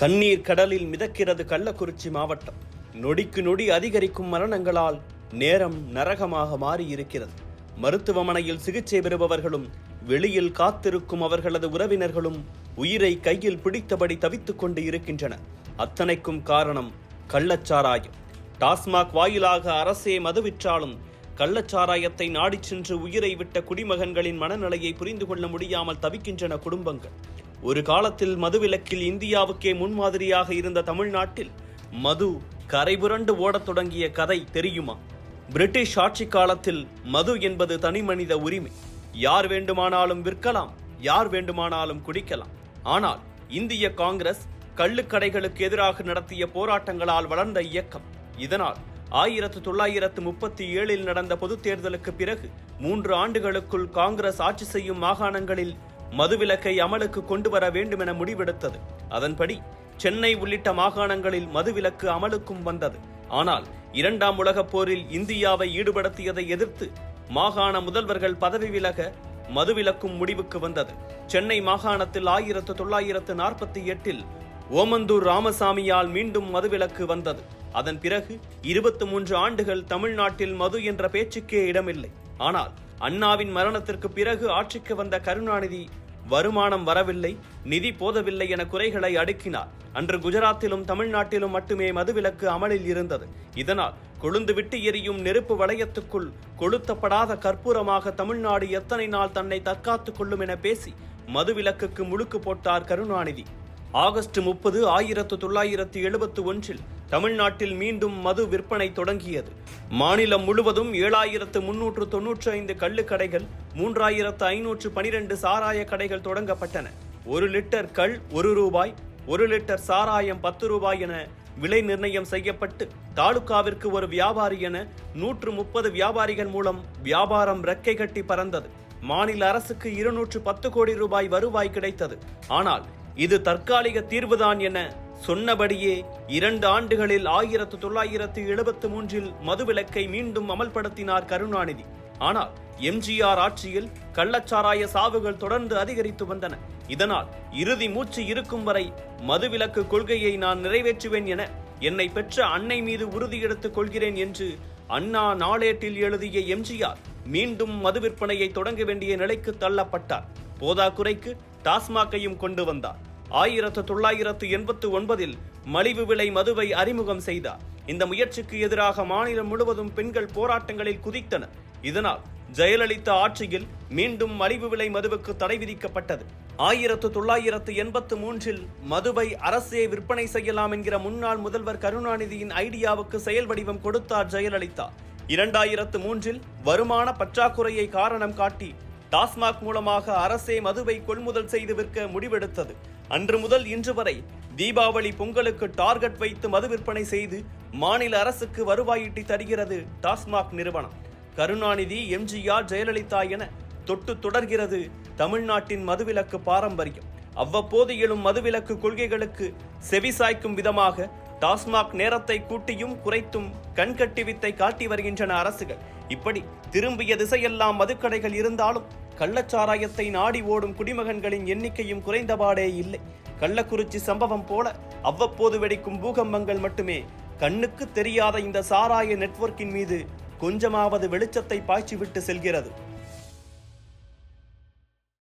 கண்ணீர் கடலில் மிதக்கிறது கள்ளக்குறிச்சி மாவட்டம். நொடிக்கு நொடி அதிகரிக்கும் மரணங்களால் நேரம் நரகமாக மாறியிருக்கிறது. மருத்துவமனையில் சிகிச்சை பெறுபவர்களும் வெளியில் காத்திருக்கும் அவர்களது உறவினர்களும் உயிரை கையில் பிடித்தபடி தவித்துக் கொண்டு இருக்கின்றனர். அத்தனைக்கும் காரணம் கள்ளச்சாராயம். டாஸ்மாக் வாயிலாக அரசே மது விற்றாலும் கள்ளச்சாராயத்தை நாடிச் சென்று உயிரை விட்ட குடிமகன்களின் மனநிலையை புரிந்து கொள்ள முடியாமல் தவிக்கின்றன குடும்பங்கள். ஒரு காலத்தில் மதுவிலக்கில் இந்தியாவுக்கே முன்மாதிரியாக இருந்த தமிழ்நாட்டில் மது கரைபுரண்டு ஓடத் தொடங்கிய கதை தெரியுமா? பிரிட்டிஷ் ஆட்சி காலத்தில் மது என்பது தனிமனித உரிமை. யார் வேண்டுமானாலும் விற்கலாம் யார் வேண்டுமானாலும் குடிக்கலாம். ஆனால் இந்திய காங்கிரஸ் கள்ளுக்கடைகளுக்கு எதிராக நடத்திய போராட்டங்களால் வளர்ந்த இயக்கம். இதனால் ஆயிரத்து தொள்ளாயிரத்து முப்பத்தி ஏழில் நடந்த பொதுத் தேர்தலுக்கு பிறகு மூன்று ஆண்டுகளுக்குள் காங்கிரஸ் ஆட்சி செய்யும் மாகாணங்களில் மதுவிலக்கை அமலுக்கு கொண்டு வர வேண்டும் என முடிவெடுத்தது. அதன்படி சென்னை உள்ளிட்ட மாகாணங்களில் மதுவிலக்கு அமலுக்கும் வந்தது. ஆனால் இரண்டாம் உலகப் போரில் இந்தியாவை ஈடுபடுத்தியதை எதிர்த்து மாகாண முதல்வர்கள் பதவி விலக மதுவிலக்கும் முடிவுக்கு வந்தது. சென்னை மாகாணத்தில் ஆயிரத்து தொள்ளாயிரத்து நாற்பத்தி எட்டில் ஓமந்தூர் ராமசாமியால் மீண்டும் மதுவிலக்கு வந்தது. அதன் பிறகு இருபத்தி மூன்று ஆண்டுகள் தமிழ்நாட்டில் மது என்ற பேச்சுக்கே இடமில்லை. ஆனால் அண்ணாவின் மரணத்திற்கு பிறகு ஆட்சிக்கு வந்த கருணாநிதி வருமானம் வரவில்லை நிதி போதவில்லை என குறைகளை அடுக்கினார். அன்று குஜராத்திலும் தமிழ்நாட்டிலும் மட்டுமே மதுவிலக்கு அமலில் இருந்தது. இதனால் கொழுந்து விட்டு எரியும் நெருப்பு வளையத்துக்குள் கொளுத்தப்படாத கற்பூரமாக தமிழ்நாடு எத்தனை நாள் தன்னை தற்காத்துக் கொள்ளும் என பேசி மதுவிலக்குக்கு முழுக்கு போட்டார் கருணாநிதி. ஆகஸ்ட் முப்பது ஆயிரத்து தொள்ளாயிரத்து எழுபத்து ஒன்றில் தமிழ்நாட்டில் மீண்டும் மது விற்பனை தொடங்கியது. மாநிலம் முழுவதும் ஏழாயிரத்து முன்னூற்று தொன்னூற்றி ஐந்து கள்ளுக்கடைகள் மூன்றாயிரத்து ஐநூற்று பனிரெண்டு சாராய கடைகள் தொடங்கப்பட்டன. ஒரு லிட்டர் கள் ஒரு ரூபாய் ஒரு லிட்டர் சாராயம் பத்து ரூபாய் என விலை நிர்ணயம் செய்யப்பட்டு தாலுகாவிற்கு ஒரு வியாபாரி என நூற்று முப்பது வியாபாரிகள் மூலம் வியாபாரம் ரெக்கை கட்டி பறந்தது. மாநில அரசுக்கு இருநூற்று பத்து கோடி ரூபாய் வருவாய் கிடைத்தது. ஆனால் இது தற்காலிக தீர்வுதான் என சொன்னபடியே இரண்டு ஆண்டுகளில் ஆயிரத்து தொள்ளாயிரத்து எழுபத்து மூன்றில் மதுவிலக்கை மீண்டும் அமல்படுத்தினார் கருணாநிதி. ஆனால் எம்ஜிஆர் ஆட்சியில் கள்ளச்சாராய சாவுகள் தொடர்ந்து அதிகரித்து வந்தன. இதனால் இறுதி மூச்சு இருக்கும் வரை மதுவிலக்கு கொள்கையை நான் நிறைவேற்றுவேன் என என்னை பெற்ற அன்னை மீது உறுதி எடுத்துக் கொள்கிறேன் என்று அண்ணா நாளேட்டில் எழுதிய எம்ஜிஆர் மீண்டும் மது விற்பனையை தொடங்க வேண்டிய நிலைக்கு தள்ளப்பட்டார். போதாக்குறைக்கு டாஸ்மாக்கையும் கொண்டு வந்தார். ஆயிரத்து தொள்ளாயிரத்து எண்பத்து ஒன்பதில் மலிவு விலை மதுவை அறிமுகம் செய்தார். இந்த முயற்சிக்கு எதிராக மாநிலம் முழுவதும் பெண்கள் போராட்டங்களில் குதித்தனர். இதனால் ஜெயலலிதா ஆட்சியில் மீண்டும் மலிவு விலை மதுவுக்கு தடை விதிக்கப்பட்டது. ஆயிரத்து தொள்ளாயிரத்து எண்பத்து மூன்றில் மதுவை அரசே விற்பனை செய்யலாம் என்கிற முன்னாள் முதல்வர் கருணாநிதியின் ஐடியாவுக்கு செயல் வடிவம் கொடுத்தார் ஜெயலலிதா. இரண்டாயிரத்து மூன்றில் வருமான பற்றாக்குறையை காரணம் காட்டி டாஸ்மாக் மூலமாக அரசே மதுவை கொள்முதல் செய்து விற்க முடிவெடுத்தது. அன்று முதல் இன்று வரை தீபாவளி பொங்கலுக்கு டார்கெட் வைத்து மது விற்பனை செய்து மாநில அரசுக்கு வருவாயிட்டி தருகிறது டாஸ்மாக் நிறுவனம். கருணாநிதி எம்ஜிஆர் ஜெயலலிதா என தொட்டு தொடர்கிறது தமிழ்நாட்டின் மதுவிலக்கு பாரம்பரியம். அவ்வப்போது எழும் மதுவிலக்கு கொள்கைகளுக்கு செவிசாய்க்கும் விதமாக டாஸ்மாக் நேரத்தை கூட்டியும் குறைத்தும் கண்கட்டி வித்தை காட்டி வருகின்றன அரசுகள். இப்படி திரும்பிய திசையெல்லாம் மதுக்கடைகள் இருந்தாலும் கள்ளச்சாராயத்தை நாடி ஓடும் குடிமகன்களின் எண்ணிக்கையும் குறைந்தபாடே இல்லை. கள்ளக்குறிச்சி சம்பவம் போல அவ்வப்போது வெடிக்கும் பூகம்பங்கள் மட்டுமே கண்ணுக்கு தெரியாத இந்த சாராய நெட்வொர்க்கின் மீது கொஞ்சமாவது வெளிச்சத்தை பாய்ச்சிவிட்டு செல்கிறது.